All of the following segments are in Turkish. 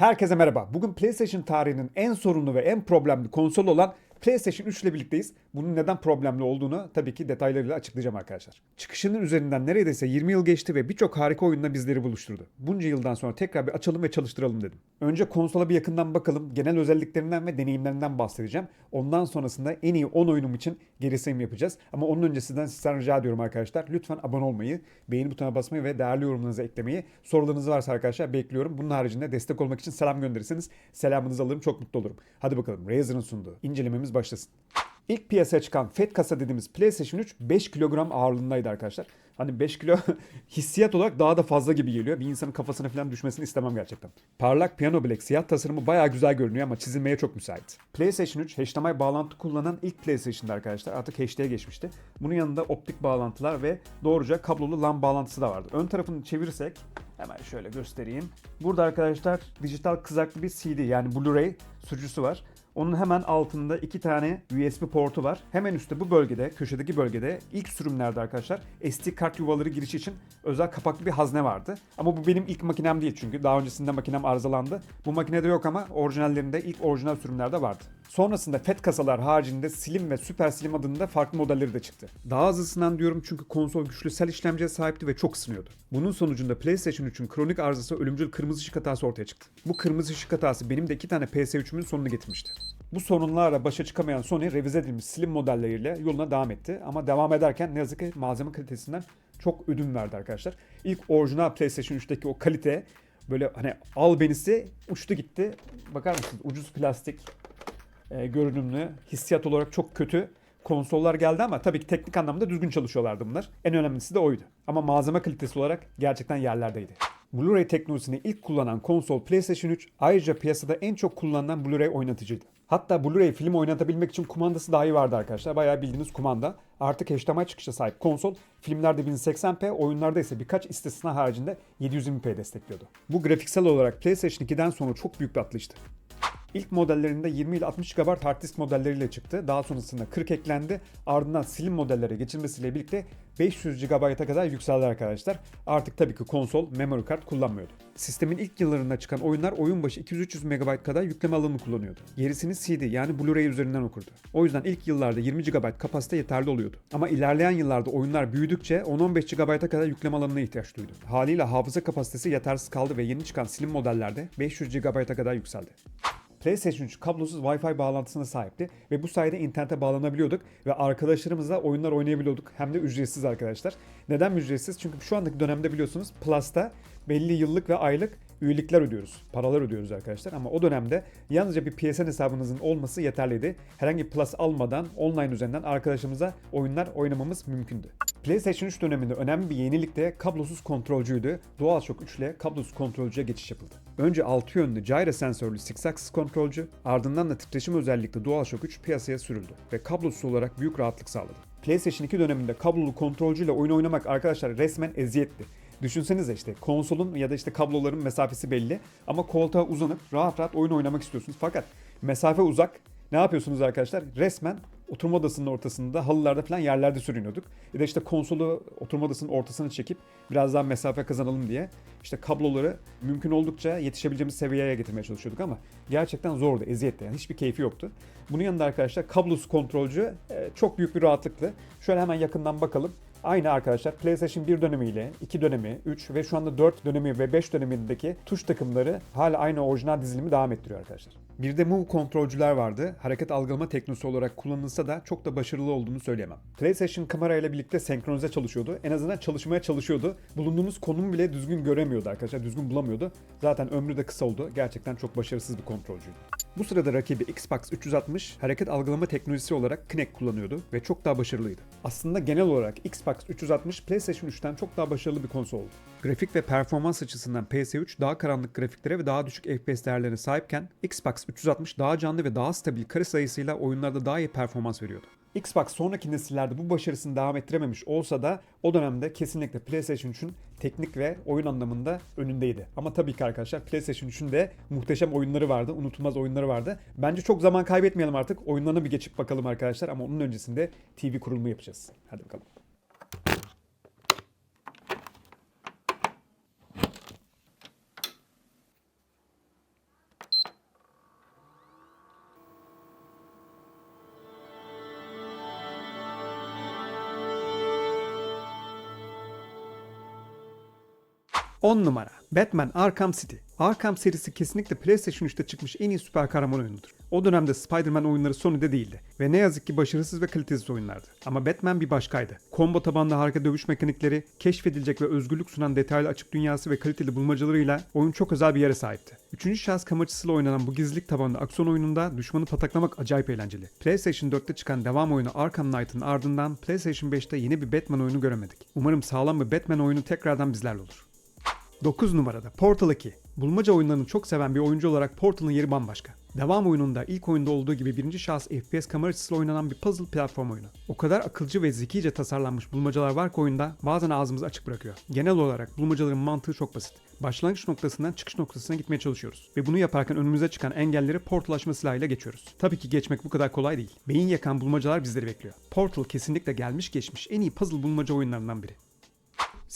Herkese merhaba. Bugün PlayStation tarihinin en sorunlu ve en problemli konsolu olan PlayStation 3 ile birlikteyiz. Bunun neden problemli olduğunu tabii ki detaylarıyla açıklayacağım arkadaşlar. Çıkışının üzerinden neredeyse 20 yıl geçti ve birçok harika oyunla bizleri buluşturdu. Bunca yıldan sonra tekrar bir açalım ve çalıştıralım dedim. Önce konsola bir yakından bakalım. Genel özelliklerinden ve deneyimlerinden bahsedeceğim. Ondan sonrasında en iyi 10 oyunum için geri sayım yapacağız. Ama onun öncesinden sizden rica ediyorum arkadaşlar. Lütfen abone olmayı, beğeni butonuna basmayı ve değerli yorumlarınızı eklemeyi. Sorularınız varsa arkadaşlar bekliyorum. Bunun haricinde destek olmak için selam gönderirseniz selamınızı alırım. Çok mutlu olurum. Hadi bakalım Razer'ın sunduğu incelememiz başlasın. İlk piyasaya çıkan FAT kasa dediğimiz PlayStation 3 5 kilogram ağırlığındaydı arkadaşlar. Hani 5 kilo hissiyat olarak daha da fazla gibi geliyor. Bir insanın kafasına falan düşmesini istemem gerçekten. Parlak piyano bilek siyah tasarımı bayağı güzel görünüyor ama çizilmeye çok müsait. PlayStation 3 HDMI bağlantı kullanan ilk PlayStation'da arkadaşlar. Artık HD'ye geçmişti. Bunun yanında optik bağlantılar ve doğruca kablolu LAN bağlantısı da vardı. Ön tarafını çevirirsek hemen şöyle göstereyim. Burada arkadaşlar dijital kızaklı bir CD yani Blu-ray sürücüsü var. Onun hemen altında iki tane USB portu var. Hemen üstte bu bölgede, köşedeki bölgede ilk sürümlerde arkadaşlar SD kart yuvaları girişi için özel kapaklı bir hazne vardı. Ama bu benim ilk makinem değil çünkü daha öncesinde makinem arızalandı. Bu makinede yok ama orijinallerinde ilk orijinal sürümlerde vardı. Sonrasında FAT kasalar haricinde Slim ve Super Slim adında farklı modelleri de çıktı. Daha az ısınan diyorum çünkü konsol güçlü sel işlemciye sahipti ve çok ısınıyordu. Bunun sonucunda PlayStation 3'ün kronik arızası ölümcül kırmızı ışık hatası ortaya çıktı. Bu kırmızı ışık hatası benim de iki tane PS3'ümün sonunu getirmişti. Bu sorunlarla başa çıkamayan Sony revize edilmiş slim modelleriyle yoluna devam etti. Ama devam ederken ne yazık ki malzeme kalitesinden çok ödün verdi arkadaşlar. İlk orijinal PlayStation 3'teki o kalite böyle hani albenisi uçtu gitti. Bakar mısınız? Ucuz plastik e, görünümlü, hissiyat olarak çok kötü konsollar geldi ama tabii ki teknik anlamda düzgün çalışıyorlardı bunlar. En önemlisi de oydu. Ama malzeme kalitesi olarak gerçekten yerlerdeydi. Blu-ray teknolojisini ilk kullanan konsol PlayStation 3 ayrıca piyasada en çok kullanılan Blu-ray oynatıcıydı. Hatta Blu-ray film oynatabilmek için kumandası dahi vardı arkadaşlar. Bayağı bildiğiniz kumanda. Artık HDMI çıkışa sahip konsol filmlerde 1080p, oyunlarda ise birkaç istisna haricinde 720p destekliyordu. Bu grafiksel olarak PlayStation 2'den sonra çok büyük bir atlayıştı. İlk modellerinde 20 ile 60 GB hard disk modelleriyle çıktı. Daha sonrasında 40 eklendi. Ardından slim modellere geçilmesiyle birlikte 500 GB'a kadar yükseldi arkadaşlar. Artık tabii ki konsol memory kart kullanmıyordu. Sistemin ilk yıllarında çıkan oyunlar oyun başı 200-300 MB kadar yükleme alanı kullanıyordu. Gerisini CD yani Blu-ray üzerinden okurdu. O yüzden ilk yıllarda 20 GB kapasite yeterli oluyordu. Ama ilerleyen yıllarda oyunlar büyüdükçe 10-15 GB'a kadar yükleme alanına ihtiyaç duydu. Haliyle hafıza kapasitesi yetersiz kaldı ve yeni çıkan slim modellerde 500 GB'a kadar yükseldi. PlayStation 3 kablosuz Wi-Fi bağlantısına sahipti ve bu sayede internete bağlanabiliyorduk ve arkadaşlarımızla oyunlar oynayabiliyorduk. Hem de ücretsiz arkadaşlar. Neden ücretsiz? Çünkü şu andaki dönemde biliyorsunuz Plus'ta belli yıllık ve aylık üyelikler ödüyoruz. Paralar ödüyoruz arkadaşlar ama o dönemde yalnızca bir PSN hesabınızın olması yeterliydi. Herhangi bir Plus almadan online üzerinden arkadaşımıza oyunlar oynamamız mümkündü. PlayStation 3 döneminde önemli bir yenilik de kablosuz kontrolcüydü. DualShock 3 ile kablosuz kontrolcüye geçiş yapıldı. Önce 6 yönlü gyro sensörlü Six Axis kontrolcü, ardından da titreşim özellikli DualShock 3 piyasaya sürüldü ve kablosuz olarak büyük rahatlık sağladı. PlayStation 2 döneminde kablolu kontrolcüyle oyun oynamak arkadaşlar resmen eziyetti. Düşünsenize işte konsolun ya da işte kabloların mesafesi belli ama koltuğa uzanıp rahat rahat oyun oynamak istiyorsunuz. Fakat mesafe uzak. Ne yapıyorsunuz arkadaşlar? Resmen oturma odasının ortasında halılarda falan yerlerde sürünüyorduk. Ya da işte konsolu oturma odasının ortasına çekip biraz daha mesafe kazanalım diye işte kabloları mümkün oldukça yetişebileceğimiz seviyeye getirmeye çalışıyorduk ama gerçekten zordu, eziyetti. Yani hiçbir keyfi yoktu. Bunun yanında arkadaşlar kablosuz kontrolcü e, çok büyük bir rahatlıktı. Şöyle hemen yakından bakalım. Aynı arkadaşlar PlayStation 1 dönemiyle 2 dönemi, 3 ve şu anda 4 dönemi ve 5 dönemindeki tuş takımları hala aynı orijinal dizilimi devam ettiriyor arkadaşlar. Bir de Move kontrolcüler vardı. Hareket algılama teknolojisi olarak kullanılsa da çok da başarılı olduğunu söyleyemem. PlayStation kamerayla birlikte senkronize çalışıyordu. En azından çalışmaya çalışıyordu. Bulunduğumuz konum bile düzgün göremiyordu arkadaşlar. Düzgün bulamıyordu. Zaten ömrü de kısa oldu. Gerçekten çok başarısız bir kontrolcüydü. Bu sırada rakibi Xbox 360 hareket algılama teknolojisi olarak Kinect kullanıyordu ve çok daha başarılıydı. Aslında genel olarak Xbox 360 PlayStation 3'ten çok daha başarılı bir konsol oldu. Grafik ve performans açısından PS3 daha karanlık grafiklere ve daha düşük FPS değerlerine sahipken Xbox 360 daha canlı ve daha stabil kare sayısıyla oyunlarda daha iyi performans veriyordu. Xbox sonraki nesillerde bu başarısını devam ettirememiş olsa da o dönemde kesinlikle PlayStation 3'ün teknik ve oyun anlamında önündeydi. Ama tabii ki arkadaşlar PlayStation 3'ün de muhteşem oyunları vardı, unutulmaz oyunları vardı. Bence çok zaman kaybetmeyelim artık. Oyunlarına bir geçip bakalım arkadaşlar ama onun öncesinde TV kurulumu yapacağız. Hadi bakalım. 10 numara Batman Arkham City. Arkham serisi kesinlikle PlayStation 3'te çıkmış en iyi süper kahraman oyunudur. O dönemde Spider-Man oyunları Sony'de değildi ve ne yazık ki başarısız ve kalitesiz oyunlardı. Ama Batman bir başkaydı. Combo tabanlı harika dövüş mekanikleri, keşfedilecek ve özgürlük sunan detaylı açık dünyası ve kaliteli bulmacalarıyla oyun çok özel bir yere sahipti. Üçüncü şahıs kameraçısıyla oynanan bu gizlilik tabanlı aksiyon oyununda düşmanı pataklamak acayip eğlenceli. PlayStation 4'te çıkan devam oyunu Arkham Knight'ın ardından PlayStation 5'te yeni bir Batman oyunu göremedik. Umarım sağlam bir Batman oyunu tekrardan bizlerle olur. 9 numarada Portal 2. Bulmaca oyunlarını çok seven bir oyuncu olarak Portal'ın yeri bambaşka. Devam oyununda ilk oyunda olduğu gibi birinci şahıs FPS kamera açısıyla oynanan bir puzzle platform oyunu. O kadar akılcı ve zekice tasarlanmış bulmacalar var ki oyunda bazen ağzımızı açık bırakıyor. Genel olarak bulmacaların mantığı çok basit. Başlangıç noktasından çıkış noktasına gitmeye çalışıyoruz. Ve bunu yaparken önümüze çıkan engelleri Portal açma silahıyla geçiyoruz. Tabii ki geçmek bu kadar kolay değil. Beyin yakan bulmacalar bizleri bekliyor. Portal kesinlikle gelmiş geçmiş en iyi puzzle bulmaca oyunlarından biri.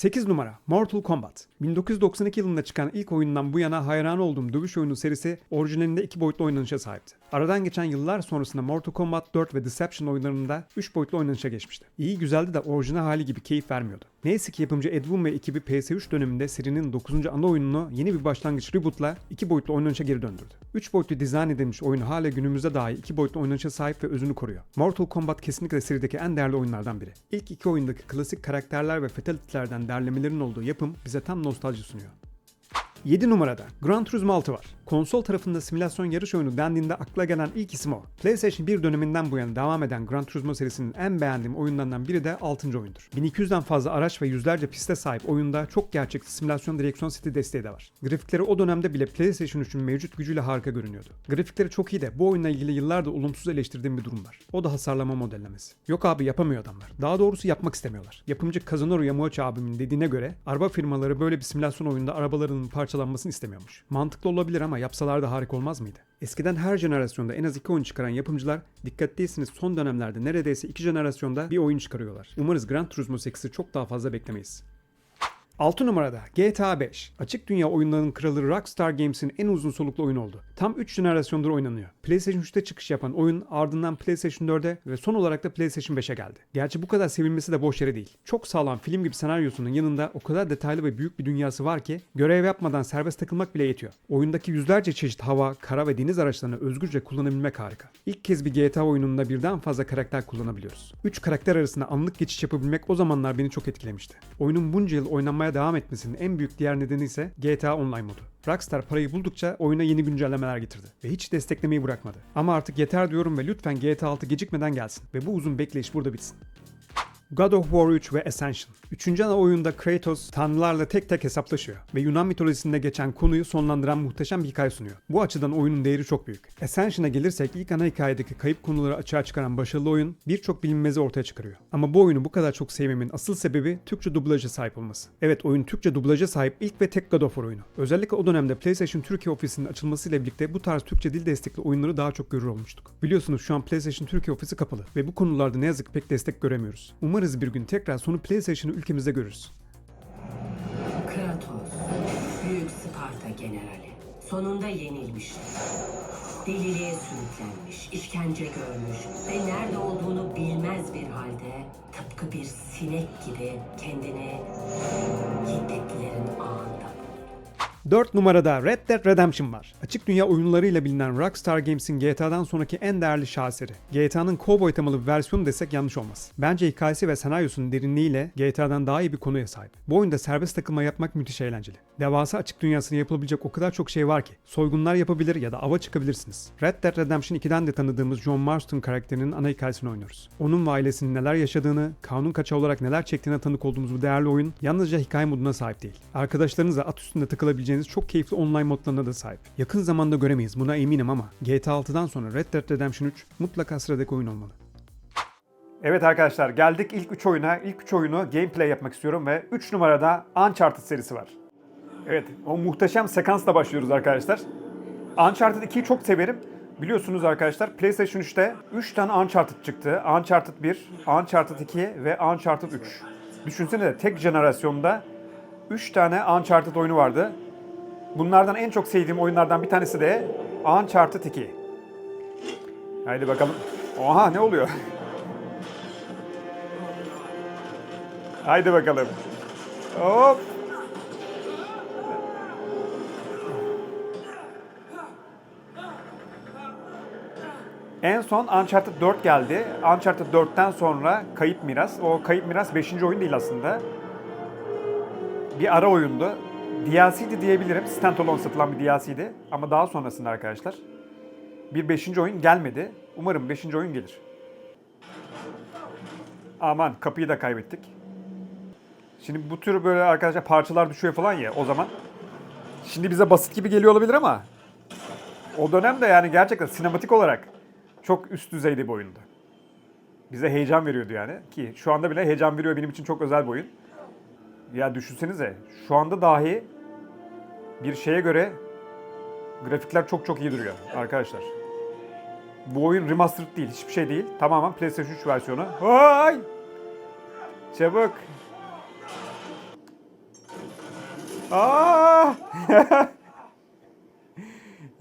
8 numara Mortal Kombat. 1992 yılında çıkan ilk oyundan bu yana hayran olduğum dövüş oyunu serisi orijinalinde iki boyutlu oynanışa sahipti. Aradan geçen yıllar sonrasında Mortal Kombat 4 ve Deception oyunlarında 3 boyutlu oynanışa geçmişti. İyi güzeldi de orijinal hali gibi keyif vermiyordu. Neyse ki yapımcı Ed Boon ve ekibi PS3 döneminde serinin 9. ana oyununu yeni bir başlangıç rebootla 2 boyutlu oynanışa geri döndürdü. 3 boyutlu dizayn edilmiş oyunu hala günümüzde dahi 2 boyutlu oynanışa sahip ve özünü koruyor. Mortal Kombat kesinlikle serideki en değerli oyunlardan biri. İlk iki oyundaki klasik karakterler ve fatality'lerden derlemelerin olduğu yapım bize tam nostalji sunuyor. 7 numarada Gran Turismo 6 var. Konsol tarafında simülasyon yarış oyunu dendiğinde akla gelen ilk isim o. PlayStation 1 döneminden bu yana devam eden Gran Turismo serisinin en beğendiğim oyunlarından biri de 6. oyundur. 1200'den fazla araç ve yüzlerce piste sahip oyunda çok gerçekçi simülasyon direksiyon seti desteği de var. Grafikleri o dönemde bile PlayStation 3'ün mevcut gücüyle harika görünüyordu. Grafikleri çok iyi de bu oyunla ilgili yıllardır olumsuz eleştirdiğim bir durum var. O da hasarlama modellemesi. Yok abi yapamıyor adamlar. Daha doğrusu yapmak istemiyorlar. Yapımcı Kazunori Yamauchi abimin dediğine göre araba firmaları böyle bir simülasyon oyunda arabalarının parçalanmasını istemiyormuş. Mantıklı olabilir ama yapsalar da harika olmaz mıydı? Eskiden her jenerasyonda en az iki oyun çıkaran yapımcılar dikkatliyseniz son dönemlerde neredeyse iki jenerasyonda bir oyun çıkarıyorlar. Umarız Gran Turismo 8'i çok daha fazla beklemeyiz. 6 numarada GTA 5. Açık dünya oyunlarının kralı Rockstar Games'in en uzun soluklu oyunu oldu. Tam 3 jenerasyondur oynanıyor. PlayStation 3'te çıkış yapan oyun ardından PlayStation 4'e ve son olarak da PlayStation 5'e geldi. Gerçi bu kadar sevilmesi de boş yere değil. Çok sağlam film gibi senaryosunun yanında o kadar detaylı ve büyük bir dünyası var ki görev yapmadan serbest takılmak bile yetiyor. Oyundaki yüzlerce çeşit hava, kara ve deniz araçlarını özgürce kullanabilmek harika. İlk kez bir GTA oyununda birden fazla karakter kullanabiliyoruz. 3 karakter arasında anlık geçiş yapabilmek o zamanlar beni çok etkilemişti. Oyunun bunca yıl oynanmaya devam etmesinin en büyük diğer nedeni ise GTA Online modu. Rockstar parayı buldukça oyuna yeni güncellemeler getirdi ve hiç desteklemeyi bırakmadı. Ama artık yeter diyorum ve lütfen GTA 6 gecikmeden gelsin ve bu uzun bekleyiş burada bitsin. God of War 3 ve Ascension. Üçüncü ana oyunda Kratos tanrılarla tek tek hesaplaşıyor ve Yunan mitolojisinde geçen konuyu sonlandıran muhteşem bir hikaye sunuyor. Bu açıdan oyunun değeri çok büyük. Ascension'a gelirsek ilk ana hikayedeki kayıp konuları açığa çıkaran başarılı oyun birçok bilinmezi ortaya çıkarıyor. Ama bu oyunu bu kadar çok sevmemin asıl sebebi Türkçe dublaja sahip olması. Evet oyun Türkçe dublaja sahip ilk ve tek God of War oyunu. Özellikle o dönemde PlayStation Türkiye ofisinin açılmasıyla birlikte bu tarz Türkçe dil destekli oyunları daha çok görür olmuştuk. Biliyorsunuz şu an PlayStation Türkiye ofisi kapalı ve bu konularda ne yazık ki pek destek göremiyoruz. Umarız bir gün tekrar sonu PlayStation'ı ülkemizde görürüz. Kratos, Büyük Sparta generali. Sonunda yenilmişti. Deliliğe sürüklenmiş, işkence görmüş ve nerede olduğunu bilmez bir halde tıpkı bir sinek gibi kendini hiddetlilerin ağında. 4 numarada Red Dead Redemption var. Açık dünya oyunlarıyla bilinen Rockstar Games'in GTA'dan sonraki en değerli şaheseri. GTA'nın cowboy temalı bir versiyonu desek yanlış olmaz. Bence hikayesi ve senaryosunun derinliğiyle GTA'dan daha iyi bir konuya sahip. Bu oyunda serbest takılma yapmak müthiş eğlenceli. Devasa açık dünyasında yapılabilecek o kadar çok şey var ki. Soygunlar yapabilir ya da ava çıkabilirsiniz. Red Dead Redemption 2'den de tanıdığımız John Marston karakterinin ana hikayesini oynuyoruz. Onun ve ailesinin neler yaşadığını, kanun kaçağı olarak neler çektiğine tanık olduğumuz bu değerli oyun yalnızca hikaye moduna sahip değil. Arkadaşlarınızla at üstünde takılabileceğiniz çok keyifli online modlarına da sahip. Yakın zamanda göremeyiz buna eminim ama GTA 6'dan sonra Red Dead Redemption 3 mutlaka sıradaki oyun olmalı. Evet arkadaşlar geldik ilk 3 oyuna. İlk 3 oyunu gameplay yapmak istiyorum ve 3 numarada Uncharted serisi var. Evet o muhteşem sekansla başlıyoruz arkadaşlar. Uncharted 2'yi çok severim. Biliyorsunuz arkadaşlar PlayStation 3'te 3 tane Uncharted çıktı. Uncharted 1, Uncharted 2 ve Uncharted 3. Düşünsene de tek jenerasyonda 3 tane Uncharted oyunu vardı. Bunlardan en çok sevdiğim oyunlardan bir tanesi de Uncharted 2. Haydi bakalım. Oha ne oluyor? Haydi bakalım. Hop. En son Uncharted 4 geldi. Uncharted 4'ten sonra Kayıp Miras. O Kayıp Miras 5. oyun değil aslında. Bir ara oyundu. DLC'di diyebilirim. Standalone satılan bir DLC'di. Ama daha sonrasında arkadaşlar bir 5. oyun gelmedi. Umarım 5. oyun gelir. Aman kapıyı da kaybettik. Şimdi bu tür böyle arkadaşlar parçalar düşüyor falan ya o zaman. Şimdi bize basit gibi geliyor olabilir ama o dönemde yani gerçekten sinematik olarak çok üst düzeyde bir oyundu. Bize heyecan veriyordu yani. Ki şu anda bile heyecan veriyor benim için çok özel bir oyun. Ya düşünsenize şu anda dahi bir şeye göre grafikler çok çok iyi duruyor arkadaşlar. Bu oyun remastered değil, hiçbir şey değil. Tamamen PlayStation 3 versiyonu. Hay! Çabuk. Aa!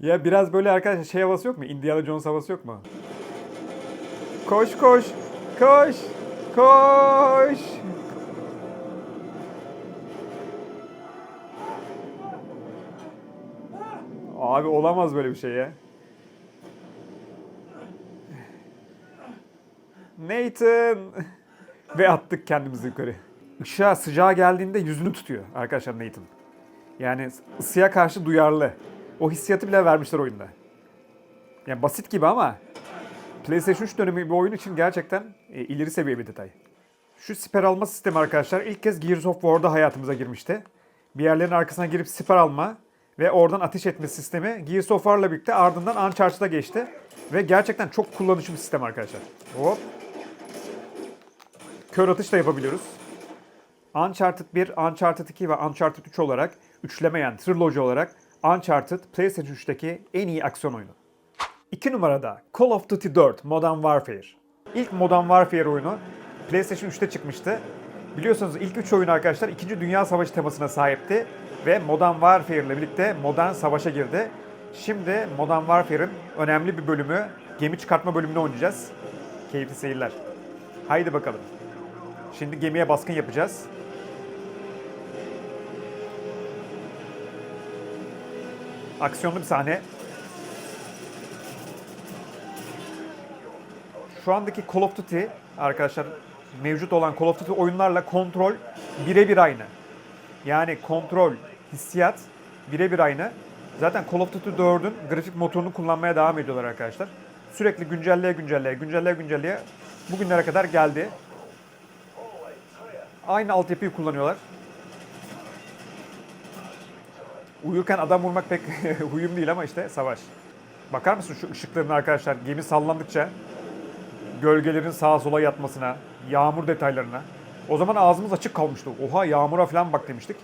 ya biraz böyle arkadaşlar şey havası yok mu? Indiana Jones havası yok mu? Koş koş. Koş. Koş. Abi olamaz böyle bir şey ya. Nathan. Ve attık kendimizi yukarı. Işığa sıcağı geldiğinde yüzünü tutuyor arkadaşlar Nathan. Yani ısıya karşı duyarlı. O hissiyatı bile vermişler oyunda. Yani basit gibi ama PlayStation 3 dönemi bir oyun için gerçekten e, ileri seviye bir detay. Şu siper alma sistemi arkadaşlar ilk kez Gears of War'da hayatımıza girmişti. Bir yerlerin arkasına girip siper alma ve oradan ateş etme sistemi Gears of War'la birlikte ardından Uncharted'a geçti. Ve gerçekten çok kullanışlı bir sistem arkadaşlar. Hop. Kör atış da yapabiliyoruz. Uncharted 1, Uncharted 2 ve Uncharted 3 olarak üçlemeyen triloji olarak Uncharted PlayStation 3'teki en iyi aksiyon oyunu. 2 numarada Call of Duty 4 Modern Warfare. İlk Modern Warfare oyunu PlayStation 3'te çıkmıştı. Biliyorsunuz ilk 3 oyun arkadaşlar 2. Dünya Savaşı temasına sahipti ve Modern Warfare ile birlikte modern savaşa girdi. Şimdi Modern Warfare'ın önemli bir bölümü gemi çıkartma bölümünü oynayacağız. Keyifli seyirler. Haydi bakalım. Şimdi gemiye baskın yapacağız. Aksiyonlu bir sahne. Şu andaki Call of Duty arkadaşlar mevcut olan Call of Duty oyunlarla kontrol birebir aynı. Yani kontrol, hissiyat birebir aynı. Zaten Call of Duty 4'ün grafik motorunu kullanmaya devam ediyorlar arkadaşlar. Sürekli güncelleye güncelleye, güncelleye güncelleye bugünlere kadar geldi. Aynı altyapıyı kullanıyorlar. Uyurken adam vurmak pek huyum değil ama işte savaş. Bakar mısın şu ışıkların arkadaşlar gemi sallandıkça gölgelerin sağa sola yatmasına, yağmur detaylarına. O zaman ağzımız açık kalmıştı. Oha yağmura falan bak demiştik.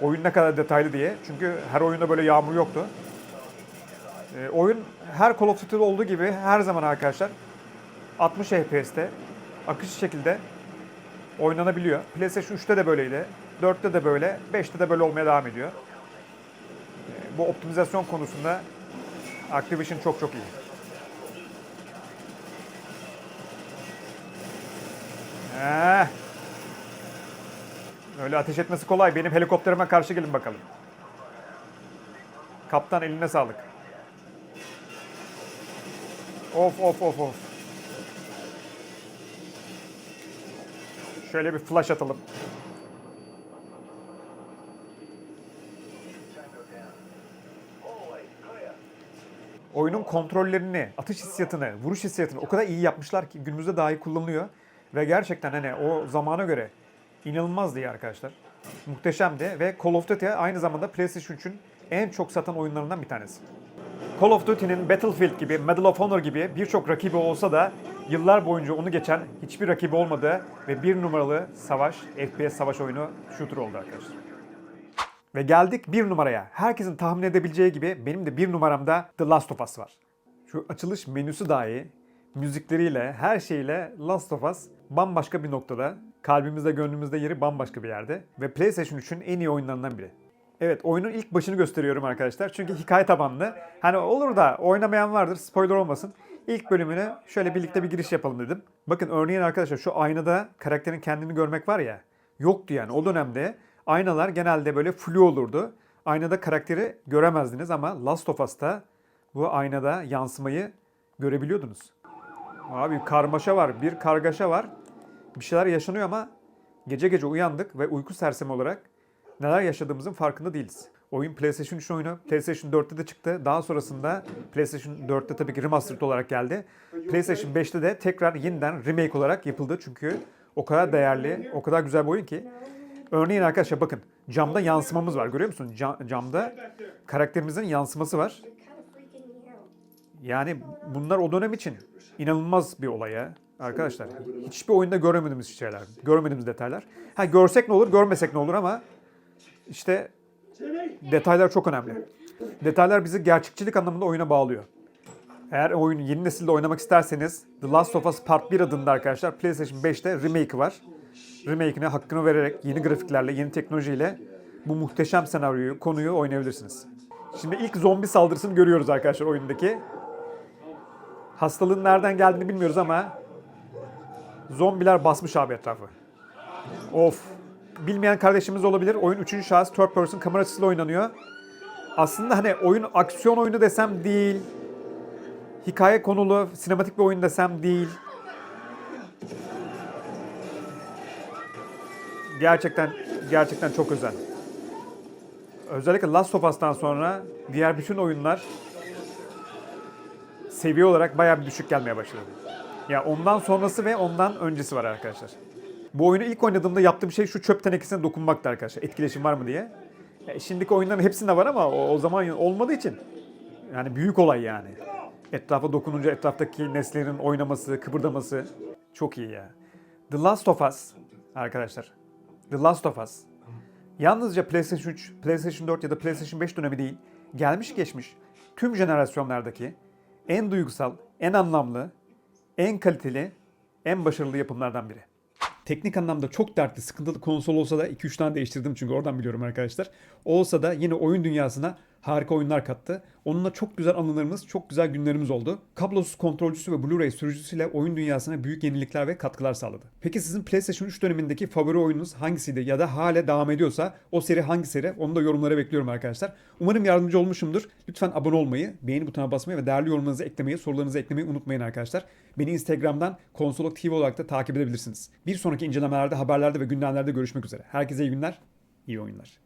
Oyun ne kadar detaylı diye. Çünkü her oyunda böyle yağmur yoktu. Ee, oyun her Call of Duty'de olduğu gibi her zaman arkadaşlar 60 FPS'te akıcı şekilde oynanabiliyor. PlayStation 3'te de böyleydi. 4'te de böyle, 5'te de böyle olmaya devam ediyor. Ee, Bu optimizasyon konusunda Activision çok çok iyi. Heh. Öyle ateş etmesi kolay. Benim helikopterime karşı gelin bakalım. Kaptan eline sağlık. Of of of of. Şöyle bir flash atalım. Oyunun kontrollerini, atış hissiyatını, vuruş hissiyatını o kadar iyi yapmışlar ki günümüzde dahi kullanılıyor. Ve gerçekten hani o zamana göre inanılmazdı ya arkadaşlar. Muhteşemdi ve Call of Duty aynı zamanda PlayStation 3'ün en çok satan oyunlarından bir tanesi. Call of Duty'nin Battlefield gibi, Medal of Honor gibi birçok rakibi olsa da yıllar boyunca onu geçen hiçbir rakibi olmadı ve bir numaralı savaş, FPS savaş oyunu shooter oldu arkadaşlar. Ve geldik bir numaraya. Herkesin tahmin edebileceği gibi benim de bir numaramda The Last of Us var. Şu açılış menüsü dahi müzikleriyle, her şeyle Last of Us bambaşka bir noktada. Kalbimizde, gönlümüzde yeri bambaşka bir yerde. Ve PlayStation 3'ün en iyi oyunlarından biri. Evet oyunun ilk başını gösteriyorum arkadaşlar. Çünkü hikaye tabanlı. Hani olur da oynamayan vardır spoiler olmasın. İlk bölümüne şöyle birlikte bir giriş yapalım dedim. Bakın örneğin arkadaşlar şu aynada karakterin kendini görmek var ya. Yoktu yani o dönemde aynalar genelde böyle flu olurdu. Aynada karakteri göremezdiniz ama Last of Us'ta bu aynada yansımayı Görebiliyordunuz. Abi karmaşa var, bir kargaşa var. Bir şeyler yaşanıyor ama gece gece uyandık ve uyku sersemi olarak neler yaşadığımızın farkında değiliz. Oyun PlayStation 3 oyunu. PlayStation 4'te de çıktı. Daha sonrasında PlayStation 4'te tabii ki remastered olarak geldi. PlayStation 5'te de tekrar yeniden remake olarak yapıldı. Çünkü o kadar değerli, o kadar güzel bir oyun ki. Örneğin arkadaşlar bakın camda yansımamız var. Görüyor musun? Ca- camda karakterimizin yansıması var. Yani bunlar o dönem için inanılmaz bir olay ya. Arkadaşlar hiçbir oyunda görmediğimiz şeyler, görmediğimiz detaylar. Ha görsek ne olur, görmesek ne olur ama işte detaylar çok önemli. Detaylar bizi gerçekçilik anlamında oyuna bağlıyor. Eğer oyunu yeni nesilde oynamak isterseniz The Last of Us Part 1 adında arkadaşlar PlayStation 5'te remake var. Remake'ine hakkını vererek yeni grafiklerle, yeni teknolojiyle bu muhteşem senaryoyu, konuyu oynayabilirsiniz. Şimdi ilk zombi saldırısını görüyoruz arkadaşlar oyundaki. Hastalığın nereden geldiğini bilmiyoruz ama zombiler basmış abi etrafı. Of. Bilmeyen kardeşimiz olabilir. Oyun 3. şahıs third person kamera oynanıyor. Aslında hani oyun aksiyon oyunu desem değil. Hikaye konulu sinematik bir oyun desem değil. Gerçekten gerçekten çok özel. Özellikle Last of Us'tan sonra diğer bütün oyunlar seviye olarak bayağı bir düşük gelmeye başladı. Ya ondan sonrası ve ondan öncesi var arkadaşlar. Bu oyunu ilk oynadığımda yaptığım şey şu çöp tenekesine dokunmaktı arkadaşlar. Etkileşim var mı diye. E, şimdiki oyunların hepsinde var ama o, o zaman olmadığı için yani büyük olay yani. Etrafa dokununca etraftaki nesnelerin oynaması, kıpırdaması çok iyi ya. The Last of Us arkadaşlar. The Last of Us. Yalnızca PlayStation 3, PlayStation 4 ya da PlayStation 5 dönemi değil, gelmiş geçmiş tüm jenerasyonlardaki en duygusal, en anlamlı, en kaliteli, en başarılı yapımlardan biri. Teknik anlamda çok dertli, sıkıntılı konsol olsa da 2-3 tane değiştirdim çünkü oradan biliyorum arkadaşlar. Olsa da yine oyun dünyasına harika oyunlar kattı. Onunla çok güzel anılarımız, çok güzel günlerimiz oldu. Kablosuz kontrolcüsü ve Blu-ray sürücüsüyle oyun dünyasına büyük yenilikler ve katkılar sağladı. Peki sizin PlayStation 3 dönemindeki favori oyununuz hangisiydi ya da hala devam ediyorsa o seri hangi seri? Onu da yorumlara bekliyorum arkadaşlar. Umarım yardımcı olmuşumdur. Lütfen abone olmayı, beğeni butonuna basmayı ve değerli yorumlarınızı eklemeyi, sorularınızı eklemeyi unutmayın arkadaşlar. Beni Instagram'dan Konsolok TV olarak da takip edebilirsiniz. Bir sonraki incelemelerde, haberlerde ve gündemlerde görüşmek üzere. Herkese iyi günler, iyi oyunlar.